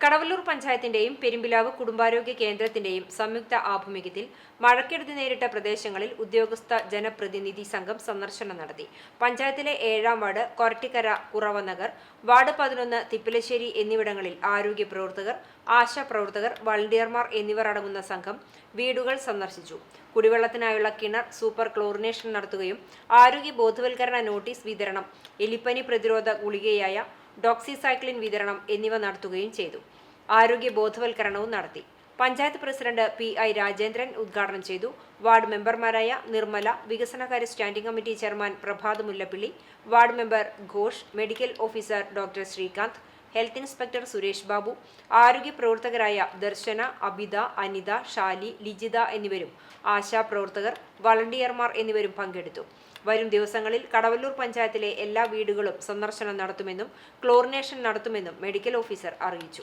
കടവല്ലൂർ പഞ്ചായത്തിന്റെയും പെരുമ്പിലാവ് കുടുംബാരോഗ്യ കേന്ദ്രത്തിന്റെയും സംയുക്ത ആഭിമുഖ്യത്തിൽ മഴക്കെടുതി നേരിട്ട പ്രദേശങ്ങളിൽ ഉദ്യോഗസ്ഥ ജനപ്രതിനിധി സംഘം സന്ദർശനം നടത്തി. പഞ്ചായത്തിലെ ഏഴാം വാർഡ് കൊരട്ടിക്കര കുറവനഗർ വാർഡ് പതിനൊന്ന് തിപ്പലശ്ശേരി എന്നിവിടങ്ങളിൽ ആരോഗ്യ പ്രവർത്തകർ ആശാ പ്രവർത്തകർ വളണ്ടിയർമാർ എന്നിവർ അടങ്ങുന്ന സംഘം വീടുകൾ സന്ദർശിച്ചു. കുടിവെള്ളത്തിനായുള്ള കിണർ സൂപ്പർ ക്ലോറിനേഷൻ നടത്തുകയും ആരോഗ്യ ബോധവൽക്കരണ നോട്ടീസ് വിതരണം എലിപ്പനി പ്രതിരോധ ഗുളികയായ ഡോക്സിസൈക്ലിൻ വിതരണം എന്നിവ നടത്തുകയും ചെയ്തു. ആരോഗ്യ ബോധവൽക്കരണവും നടത്തി. Panchayat president P I Rajendran ഉദ്ഘാടനം ചെയ്തു. വാർഡ് മെമ്പർമാരായ നിർമ്മല വികസനകാര്യ standing committee chairman Prabhat Mullappally ward member Ghosh medical officer doctor Srikanth health inspector Suresh Babu ആരോഗ്യ പ്രവർത്തകരായ ദർശന അബിത അനിത ഷാലി ലിജിത എന്നിവരും ആശാ പ്രവർത്തകർ വളണ്ടിയർമാർ എന്നിവരും പങ്കെടുത്തു. വരും ദിവസങ്ങളിൽ കടവല്ലൂർ പഞ്ചായത്തിലെ എല്ലാ വീടുകളും സന്ദർശനം നടത്തുമെന്നും ക്ലോറിനേഷൻ നടത്തുമെന്നും മെഡിക്കൽ ഓഫീസർ അറിയിച്ചു.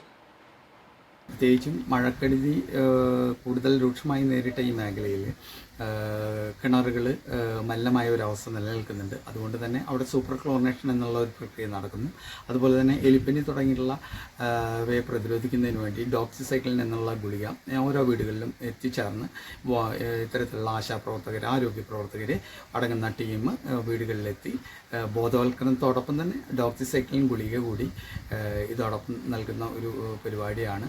പ്രത്യേകിച്ചും മഴക്കെടുതി കൂടുതൽ രൂക്ഷമായി നേരിട്ട ഈ മേഖലയിൽ കിണറുകൾ മല്ലമായ ഒരു അവസ്ഥ നിലനിൽക്കുന്നുണ്ട്. അതുകൊണ്ട് തന്നെ അവിടെ സൂപ്പർ ക്ലോറിനേഷൻ എന്നുള്ള ഒരു പ്രക്രിയ നടക്കുന്നു. അതുപോലെ തന്നെ എലിപ്പനി തുടങ്ങിയിട്ടുള്ള വയെ പ്രതിരോധിക്കുന്നതിന് വേണ്ടി ഡോക്സിസൈക്കിൾ എന്നുള്ള ഗുളിക ഓരോ വീടുകളിലും എത്തിച്ചേർന്ന് ഇത്തരത്തിലുള്ള ആശാപ്രവർത്തകർ ആരോഗ്യ പ്രവർത്തകർ അടങ്ങുന്ന ടീം വീടുകളിലെത്തി. ബോധവൽക്കരണത്തോടൊപ്പം തന്നെ ഡോക്സിസൈക്കിളിൻ ഗുളിക കൂടി ഇതോടൊപ്പം നൽകുന്ന ഒരു പരിപാടിയാണ്.